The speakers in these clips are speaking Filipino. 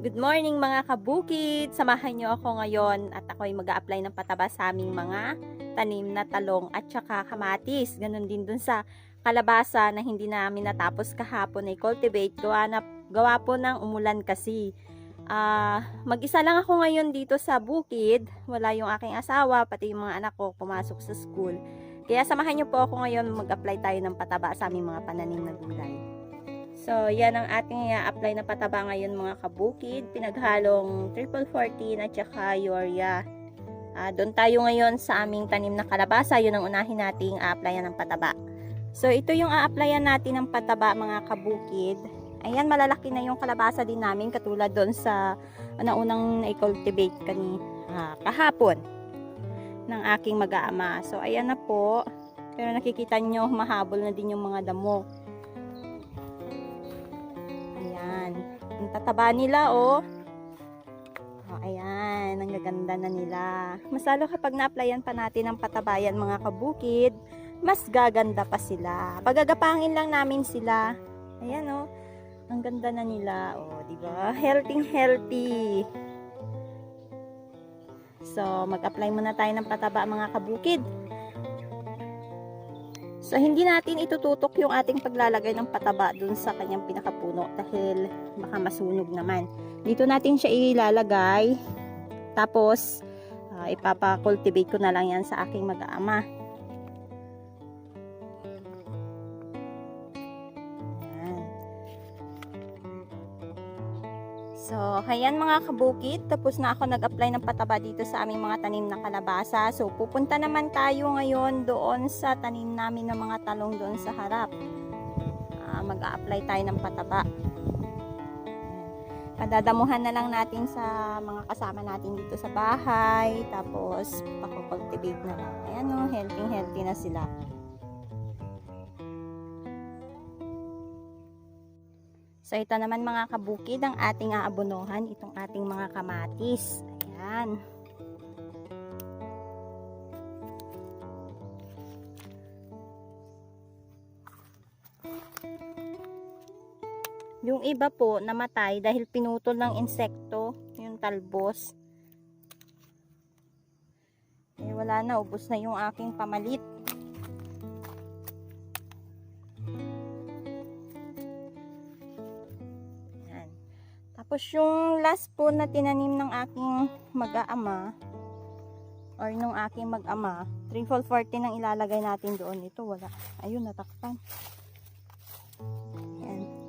Good morning mga kabukid! Samahan niyo ako ngayon at ako ay mag apply ng pataba sa aming mga tanim na talong at saka kamatis. Ganon din dun sa kalabasa na hindi namin natapos kahapon ay cultivate. Gawa, na, gawa po ng umulan kasi. Ah, mag-isa lang ako ngayon dito sa bukid. Wala yung aking asawa, pati yung mga anak ko pumasok sa school. Kaya samahan niyo po ako ngayon mag-apply tayo ng pataba sa aming mga pananim na gulay. So, yan ang ating i-apply na pataba ngayon mga kabukid. Pinaghalong triple 14 at saka urea. Ah, doon tayo ngayon sa aming tanim na kalabasa. Yun ang unahin nating a-applyan ng pataba. So, ito yung a-applyan natin ng pataba mga kabukid. Ayan, malalaki na yung kalabasa din namin katulad doon sa naunang na-cultivate kani ah, kahapon ng aking mag-aama. So, ayan na po. Pero nakikita nyo, mahabol na din yung mga damo. Ang tataba nila, oh. Oh, ayan. Ang gaganda na nila. Masalo kapag na-applyan pa natin ang patabayan mga kabukid, mas gaganda pa sila. Pagagapangin lang namin sila. Ayan, oh. Ang ganda na nila. Oh, di ba? Healthy, healthy. So, mag-apply muna tayo ng pataba mga kabukid. So, hindi natin itututok yung ating paglalagay ng pataba dun sa kanyang pinakapuno dahil baka masunog naman. Dito natin siya ilalagay. Tapos, uh, ipapakultivate ko na lang yan sa aking mag-aama. So, ayan mga kabukit, tapos na ako nag-apply ng pataba dito sa aming mga tanim na kalabasa. So, pupunta naman tayo ngayon doon sa tanim namin ng mga talong doon sa harap. Ah, mag-a-apply tayo ng pataba. Padadamuhan na lang natin sa mga kasama natin dito sa bahay. Tapos, pakukultivate na lang. Ayan o, healthy healthy na sila. So, ito naman mga kabukid ang ating aabonohan, itong ating mga kamatis. Ayan. Yung iba po namatay dahil pinutol ng insekto, yung talbos. Eh, wala na, ubos na yung aking pamalit. Tapos yung last po na tinanim ng aking mag-aama or nung aking mag-ama, 3 fold 40 nang ilalagay natin doon. Ito wala. Ayun, natakpan. Yan.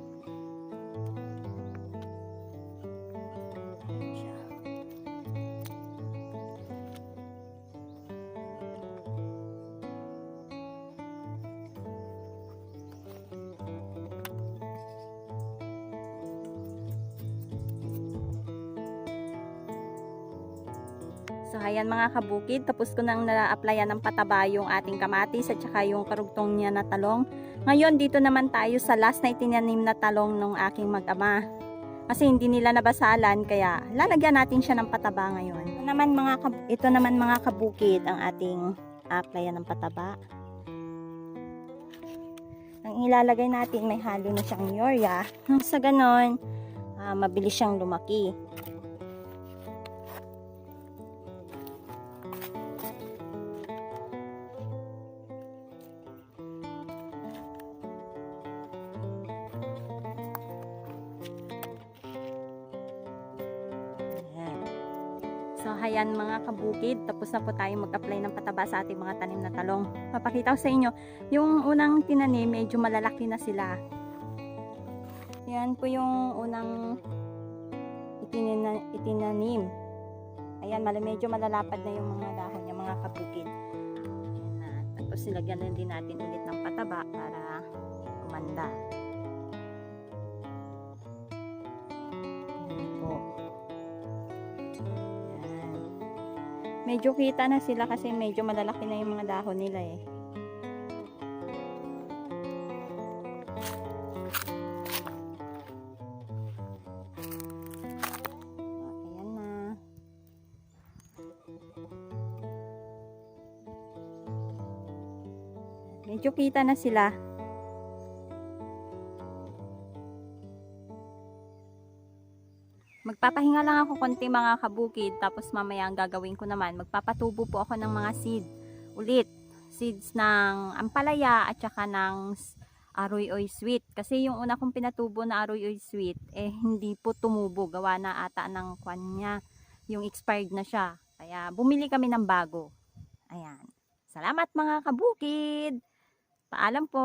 So, ayan mga kabukid, tapos ko nang na-applyan ng pataba yung ating kamatis at saka yung karugtong niya na talong. Ngayon, dito naman tayo sa last na itinanim na talong ng aking mag-ama. Kasi hindi nila nabasalan, kaya lalagyan natin siya ng pataba ngayon. Ito naman mga, kab- ito naman mga kabukid ang ating applyan ng pataba. Ang ilalagay natin, may halo na siyang urea. Sa ganon, ah, mabilis siyang lumaki. So, hayan mga kabukid, tapos na po tayo mag-apply ng pataba sa ating mga tanim na talong. Papakita ko sa inyo, yung unang tinanim, medyo malalaki na sila. Yan po yung unang itinina, itinanim. Ayan, medyo malalapad na yung mga dahon niya, mga kabukid. Ayan. Tapos silagyan na din natin ulit ng pataba para umanda. Medyo kita na sila kasi medyo malalaki na yung mga dahon nila eh. Ayan na. Medyo kita na sila. Magpapahinga lang ako konti mga kabukid. Tapos mamaya ang gagawin ko naman magpapatubo po ako ng mga seed ulit. Seeds ng ampalaya at saka ng aroy oy sweet. Kasi yung una kong pinatubo na aroy oy sweet eh hindi po tumubo. Gawa na ata ng kwan niya. Yung expired na siya. Kaya bumili kami ng bago. Ayan. Salamat mga kabukid! Paalam po